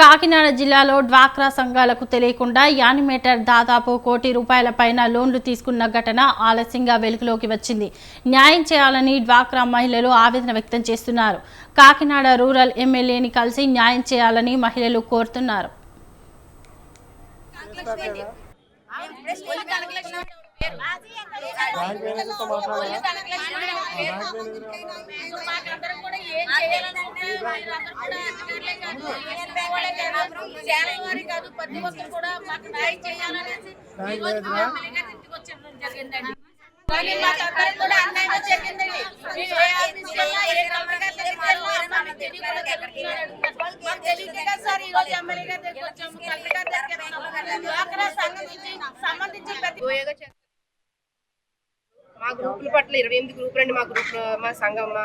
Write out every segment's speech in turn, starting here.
కాకినాడ జిల్లాలో డ్వాక్రా సంఘాలకు తెలియకుండా యానిమేటర్ దాదాపు కోటి రూపాయల పైన లోన్లు తీసుకున్న ఘటన ఆలస్యంగా వెలుగులోకి వచ్చింది. న్యాయం చేయాలని డ్వాక్రా మహిళలు ఆవేదన వ్యక్తం చేస్తున్నారు. కాకినాడ రూరల్ ఎమ్మెల్యేని కలిసి న్యాయం చేయాలని మహిళలు కోరుతున్నారు. కూడా ఏం కాదు, ప్రతి ఒక్కరు కూడా మాకు న్యాయం చేయాలనేసి మా ఎమ్మెల్యే ఇంటికి జరిగిందండి. కానీ కూడా జరిగిందండి. మాకు కదా సార్ ఈ రోజు ఎమ్మెల్యే గారి దగ్గరికి వచ్చాము, కలెక్టర్ గారి దగ్గరికి వచ్చాము. సంబంధించి ప్రతి మా గ్రూపుల పట్ల ఇరవై ఎనిమిది గ్రూపులు అండి మా గ్రూప్ మా సంఘం మా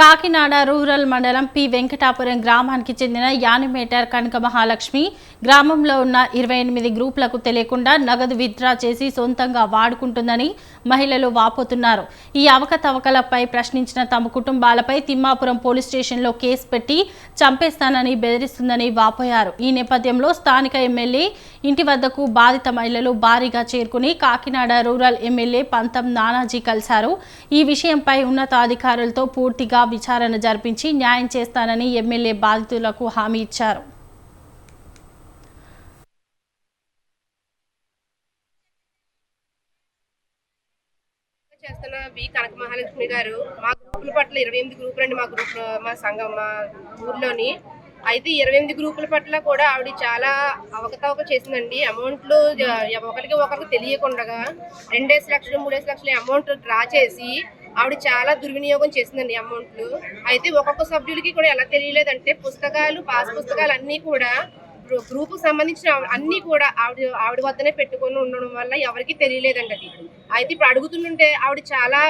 కాకినాడ రూరల్ మండలం పి. వెంకటాపురం గ్రామానికి చెందిన యానిమేటర్ కనక మహాలక్ష్మి గ్రామంలో ఉన్న ఇరవై ఎనిమిది గ్రూపులకు తెలియకుండా నగదు విత్డ్రా చేసి సొంతంగా వాడుకుంటుందని మహిళలు వాపోతున్నారు. ఈ అవకతవకలపై ప్రశ్నించిన తమ కుటుంబాలపై తిమ్మాపురం పోలీస్ స్టేషన్లో కేసు పెట్టి చంపేస్తానని బెదిరిస్తుందని వాపోయారు. ఈ నేపథ్యంలో స్థానిక ఎమ్మెల్యే ఇంటి వద్దకు బాధిత మహిళలు భారీగా చేరుకుని కాకినాడ రూరల్ ఎమ్మెల్యే పంతం నానాజీ కలిశారు. ఈ విషయంపై ఉన్నతాధికారులతో పూర్తిగా విచారణ జరిపించి న్యాయం చేస్తానని ఎమ్మెల్యే బాధితులకు హామీ ఇచ్చారు. చేస్తున్న బి కనక మహాలక్ష్మి గారు మా గ్రూపుల పట్ల ఇరవై ఎనిమిది గ్రూపులు అండి మా గ్రూప్ మా సంఘం మా ఊర్లోని. అయితే ఇరవై ఎనిమిది గ్రూపుల పట్ల కూడా ఆవిడ చాలా అవకతవక చేసిందండి. అమౌంట్లు ఒకరికి ఒకరికి తెలియకుండా రెండేసి లక్షలు మూడేసి లక్షలు అమౌంట్ డ్రా చేసి ఆవిడ చాలా దుర్వినియోగం చేసిందండి అమౌంట్లు అయితే ఒక్కొక్క సభ్యులకి కూడా ఎలా తెలియలేదంటే పుస్తకాలు పాస్ పుస్తకాలు అన్నీ కూడా గ్రూప్ సంబంధించిన అన్నీ కూడా ఆవిడ ఆవిడ వద్దనే పెట్టుకొని ఉండడం వల్ల ఎవరికి తెలియలేదండి అది. అయితే ఇప్పుడు అడుగుతుంటే ఆవిడ చాలా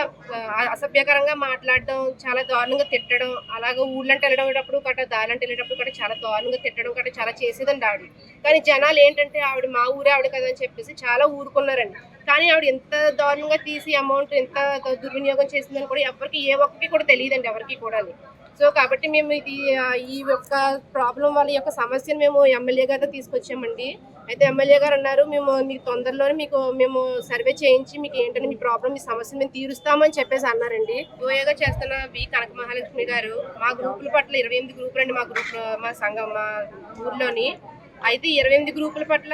అసభ్యకరంగా మాట్లాడడం చాలా దారుణంగా తిట్టడం అలాగే ఊళ్ళంటే వెళ్ళేటప్పుడు గట్రా దారంటే వెళ్ళేటప్పుడు కట్ట చాలా దారుణంగా తిట్టడం గట్రా చాలా చేసేదండి ఆవిడ. కానీ జనాలు ఏంటంటే ఆవిడ మా ఊరే ఆవిడ కదా అని చెప్పేసి చాలా ఊరుకున్నారండి. కానీ ఆవిడ ఎంత దారుణంగా తీసి అమౌంట్ ఎంత దుర్వినియోగం చేసిందని కూడా ఎవరికి ఏ ఒక్కరికి కూడా తెలియదండి ఎవరికి కూడా సో కాబట్టి మేము ఇది ఈ యొక్క ప్రాబ్లం వల్ల ఈ యొక్క సమస్యను మేము ఎమ్మెల్యే గారితో తీసుకొచ్చామండి. అయితే ఎమ్మెల్యే గారు అన్నారు మేము మీకు తొందరలోనే మీకు మేము సర్వే చేయించి మీకు ఏంటంటే మీ ప్రాబ్లం మీ సమస్యను మేము తీరుస్తామని చెప్పేసి అన్నారండి. గోయాగా చేస్తున్న వి కనక మహాలక్ష్మి గారు మా గ్రూపుల పట్ల ఇరవై ఎనిమిది గ్రూపులు అండి మా గ్రూప్ మా సంఘం మా ఊర్లోని. అయితే ఇరవై ఎనిమిది గ్రూపుల పట్ల